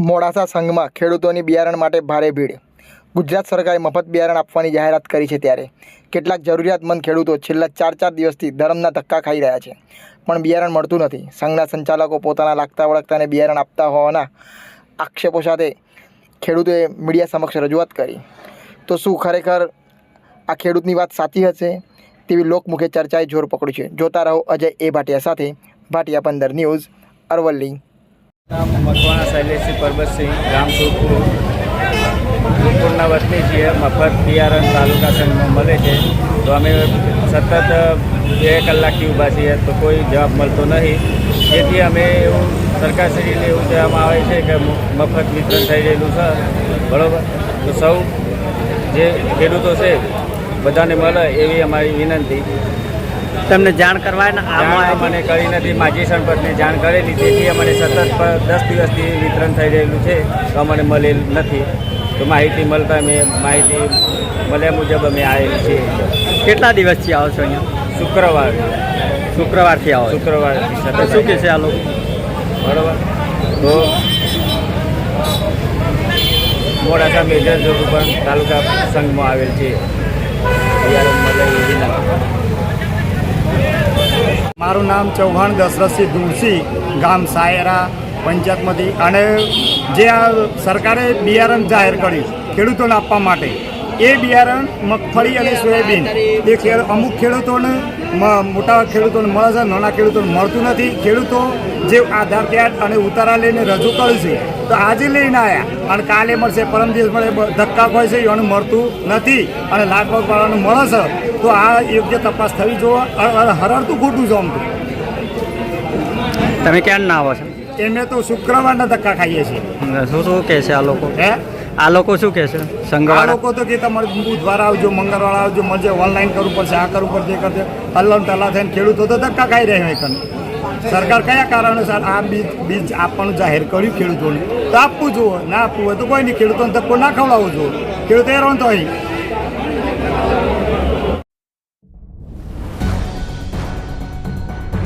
મોડાસા સંઘમાં ખેડૂતોની બિયારણ માટે ભારે ભીડ. ગુજરાત સરકારે મફત બિયારણ આપવાની જાહેરાત કરી છે ત્યારે. કેટલાક જરૂરિયાતમંદ ખેડૂતો છેલ્લા ચાર ચાર દિવસથી ધરમના ધક્કા ખાઈ રહ્યા છે, પણ બિયારણ મળતું નથી. સંઘના સંચાલકો પોતાના લાગતા વળગતાને બિયારણ આપતા હોવાના આક્ષેપો સાથે ખેડૂતોએ મીડિયા સમક્ષ રજૂઆત કરી. તો શું ખરેખર આ ખેડૂતની વાત સાચી હશે? તેવી લોકમુખે ચર્ચાએ જોર પકડ્યું છે. જોતા રહો અજય એ ભાટિયા સાથે, ભાટિયા પંદર ન્યૂઝ અરવલ્લી. નામ મકવાણા શૈલેષસિંહ પરબતસિંહ ગામ સુરપુર સુરપુરના વતની છીએ, મફત બિયારણ તાલુકા સંઘમાં મળે છે. તો અમે સતત બે કલાકથી ઊભા છીએ, તો કોઈ જવાબ મળતો નહીં. જેથી અમે એવું સરકારશ્રીને એવું કહેવામાં આવે છે કે મફત વિતરણ થઈ રહેલું છે. બરાબર? તો સૌ જે ખેડૂતો છે, બધાને મળે એવી અમારી વિનંતી. તમને જાણ કરવાના આમાં જાણ કરી નથી માજી સંપર્કને જાણ કરેલી તેથી અમને સતત દસ દિવસથી વિતરણ થઈ રહેલું છે. તો અમને મળેલ નથી. તો માહિતી મળતા અમે માહિતી મળ્યા મુજબ અમે આવેલી છીએ. કેટલા દિવસથી આવો છો અહીંયા? શુક્રવાર. શુક્રવારથી આવો શુક્રવાર. શુક્રવારથી સતત શું કહે છે આ લોકો? બરાબર. તો મોડાસા મેજર જોડું પણ તાલુકા સંઘમાં આવેલ છે. બિયારણ મળે એવી વિનંતી મારું નામ ચૌહાણ દશરથસિંહ ધુરસી ગામ સાયરા પંચાયતમાંથી. અને જે આ સરકારે બિયારણ જાહેર કર્યું ખેડૂતોને આપવા માટે. એ બિયારણ મગફળી અને સોયાબીન. એ ખેડ અમુક ખેડૂતોને મ- મોટા ખેડૂતોને મળે છે નાના ખેડૂતોને મળતું નથી. ખેડૂતો જે આધાર કાર્ડ અને ઉતારા લઈને રજૂ કર્યું છે તો આજે લઈને આવ્યા અને કાલે મળશે પરમ દિવસ મળે ધક્કા હોય છે એનું મળતું નથી. અને લાગવગ વાળાનું મળે છે તો આ યોગ્ય તપાસ થવી અને હરડતું ખોટું છે આમ તમે ક્યાં ના આવો છો? એમને તો શુક્રવારના ધક્કા ખાઈએ છીએ. શું શું કહે છે આ લોકો? હે? આ લોકો શું કહે છે? લોકો તો કે તમારે બુધવાર આવજો, મંગળવાર આવજો, મળજે ઓનલાઈન કરવું પડશે, આ કરવું પડશે, એ કરશે. અલ્લમ તલ્લા થઈને ખેડૂતો તો ધક્કા ખાઈ રહ્યા હોય સરકાર કયા કારણે સર આ બીજ બીજ આપવાનું જાહેર કર્યું ખેડૂતોને? તો આપવું જોઈએ, ના આપવું હોય તો કોઈ નહીં ખેડૂતોને ધક્કો ના ખવડાવવો જોઈએ. ખેડૂતો હેરાન તો અહીં